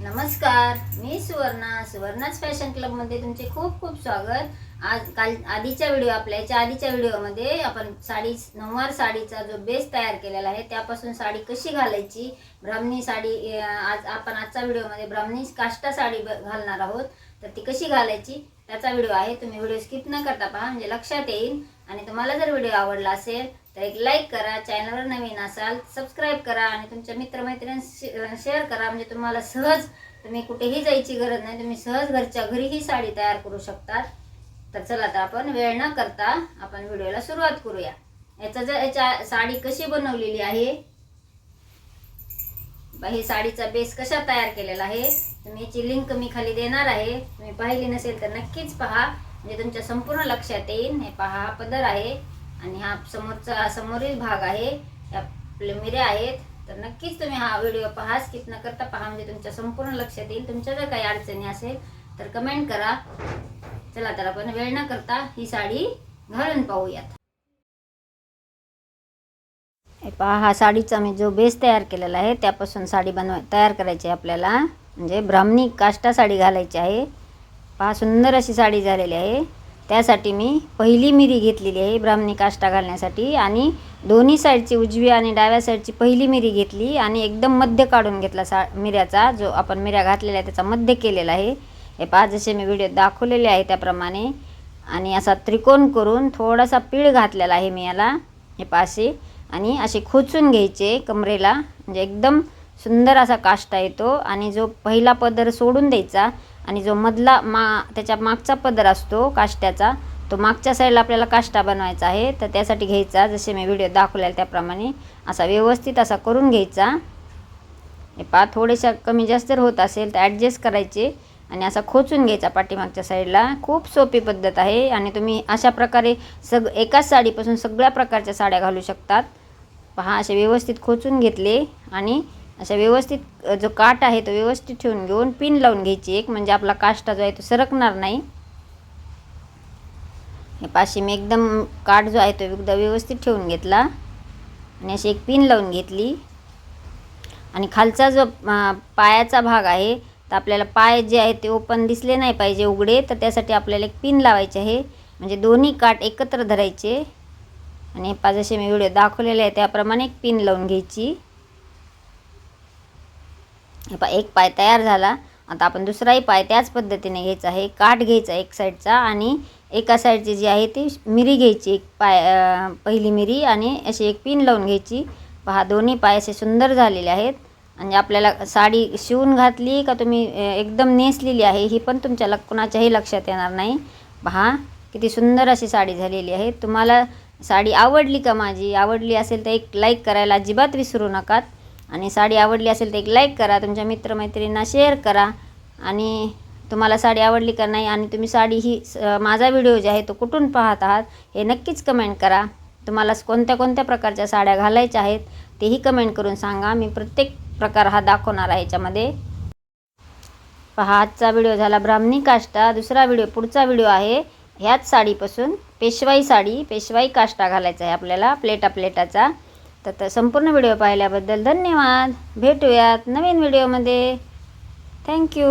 नमस्कार मी सुवर्णा. सुवर्णाच फॅशन क्लबमध्ये तुमचे खूप खूप स्वागत. आज काल आधीच्या व्हिडिओ आपल्या याच्या आधीच्या व्हिडिओमध्ये आपण साडी नऊवार साडीचा जो बेस तयार केलेला आहे त्यापासून साडी कशी घालायची? ब्राह्मणी साडी आज आपण आजच्या व्हिडिओमध्ये ब्राह्मणी काष्टा साडी घालणार आहोत. तर ती कशी घालायची? त्याचा व्हिडिओ आहे तुम्ही व्हिडिओ स्किप न करता पहा म्हणजे लक्षात येईल. आणि तुम्हाला जर व्हिडिओ आवडला असेल तर एक लाईक करा चॅनलवर नवीन असाल सबस्क्राईब करा आणि तुमच्या मित्रमैत्रिणी शेअर करा. म्हणजे तुम्हाला सहज तुम्ही कुठेही जायची गरज नाही. तुम्ही सहज घरच्या घरी ही साडी तयार करू शकतात तर चला तर आपण वेळ न करता आपण व्हिडिओला सुरुवात करूया. याचा जर याच्या साडी कशी बनवलेली आहे? बा- ही साडीचा बेस कशा तयार केलेला आहे. तुम्ही याची लिंक मी खाली देणार आहे. तुम्ही पाहिली नसेल तर नक्कीच पहा. म्हणजे तुमच्या संपूर्ण लक्षात येईल हे पहा हा पदर आहे आणि हा समोरचा समोरील भाग आहे. आपले आपल्या मिऱ्या आहेत. तर नक्कीच तुम्ही हा व्हिडिओ पहा स्किप न करता पहा. म्हणजे तुमच्या संपूर्ण लक्षात येईल. तुमच्या जर काही अडचणी असेल तर कमेंट करा. चला तर आपण वेळ न करता ही साडी घालून पाहूयात. हे पहा हा साडीचा मी जो बेस तयार केलेला आहे त्यापासून साडी बनवा तयार करायची आहे आपल्याला. म्हणजे ब्राह्मणी काष्टा साडी घालायची आहे. पहा सुंदर अशी साडी झालेली आहे. त्यासाठी मी पहिली मिरी घेतलेली आहे ब्राह्मणी काष्टा घालण्यासाठी आणि दोन्ही साईडची उजवी आणि डाव्या साईडची पहिली मिरी घेतली आणि एकदम मध्य काढून घेतला सा मिऱ्याचा जो आपण मिऱ्या घातलेला आहे त्याचा मध्य केलेला आहे. हे पहा जसे मी व्हिडिओ दाखवलेले आहे त्याप्रमाणे. आणि असा त्रिकोण करून थोडासा पीळ घातलेला आहे मी याला. हे पासे आणि असे खोचून घ्यायचे कमरेला. म्हणजे एकदम सुंदर असा काष्टा येतो. आणि जो पहिला पदर सोडून द्यायचा आणि जो मधला मा त्याच्या मागचा पदर असतो काष्ट्याचा तो मागच्या साईडला आपल्याला काष्टा बनवायचा आहे. तर त्यासाठी घ्यायचा जसे मी व्हिडिओ दाखवलेला त्याप्रमाणे असा व्यवस्थित असा करून घ्यायचा. हे पा थोडेशा कमी जास्त जर होत असेल तर ॲडजस्ट करायचे आणि असा खोचून घ्यायचा पाठीमागच्या साईडला खूप सोपी पद्धत आहे आणि तुम्ही अशा प्रकारे सग एकाच साडीपासून सगळ्या प्रकारच्या साड्या घालू शकतात. पहा असे व्यवस्थित खोचून घेतले आणि अशा व्यवस्थित जो काठ आहे तो व्यवस्थित ठेवून घेऊन पिन लावून घ्यायची. एक म्हणजे आपला काष्टा जो आहे तो सरकणार नाही. हे पाशी मी एकदम काठ जो आहे तो एकदा व्यवस्थित ठेवून घेतला. आणि अशी एक पिन लावून घेतली. आणि खालचा जो पायाचा भाग आहे तर आपल्याला पाय जे आहे ते ओपन दिसले नाही पाहिजे उघडे तर त्यासाठी आपल्याला एक पिन लावायचे आहे. म्हणजे दोन्ही काठ एकत्र धरायचे. आणि पाच जसे मी व्हिडिओ दाखवलेले आहे त्याप्रमाणे एक पिन लावून घ्यायची. एक पाय तयार झाला. आता आपण दुसराही पाय त्याच पद्धतीने घ्यायचा आहे. काठ घ्यायचा एक साईडचा आणि एका साईडची जी आहे ती मिरी घ्यायची. एक पाय पहिली मिरी आणि अशी एक पिन लावून घ्यायची. पहा दोन्ही पाय असे सुंदर झालेले आहेत. म्हणजे आपल्याला साडी शिवून घातली का तुम्ही एकदम नेसलेली आहे ही पण तुमच्या लक कुणाच्याही लक्षात येणार नाही. पहा किती सुंदर अशी साडी झालेली आहे. तुम्हाला साडी आवडली का माझी? आवडली असेल तर एक लाईक करायला अजिबात विसरू नका. आणि साडी आवडली असेल तर एक लाईक करा तुमच्या मित्रमैत्रिणींना शेअर करा. आणि तुम्हाला साडी आवडली का नाही आणि तुम्ही साडी ही माझा व्हिडिओ जे आहे तो कुठून पाहत आहात हे नक्कीच कमेंट करा. तुम्हाला कोणत्या कोणत्या प्रकारच्या साड्या घालायच्या आहेत तेही कमेंट करून सांगा. मी प्रत्येक प्रकार हा दाखवणार आहे याच्यामध्ये. पहा आजचा व्हिडिओ झाला ब्राह्मणी काष्टा. दुसरा व्हिडिओ पुढचा व्हिडिओ आहे ह्याच साडीपासून पेशवाई साडी. पेशवाई काष्टा घालायचा आहे आपल्याला प्लेटा प्लेटाचा. तर संपूर्ण व्हिडिओ पाहिल्याबद्दल धन्यवाद. भेटूयात नवीन व्हिडिओमध्ये. थँक्यू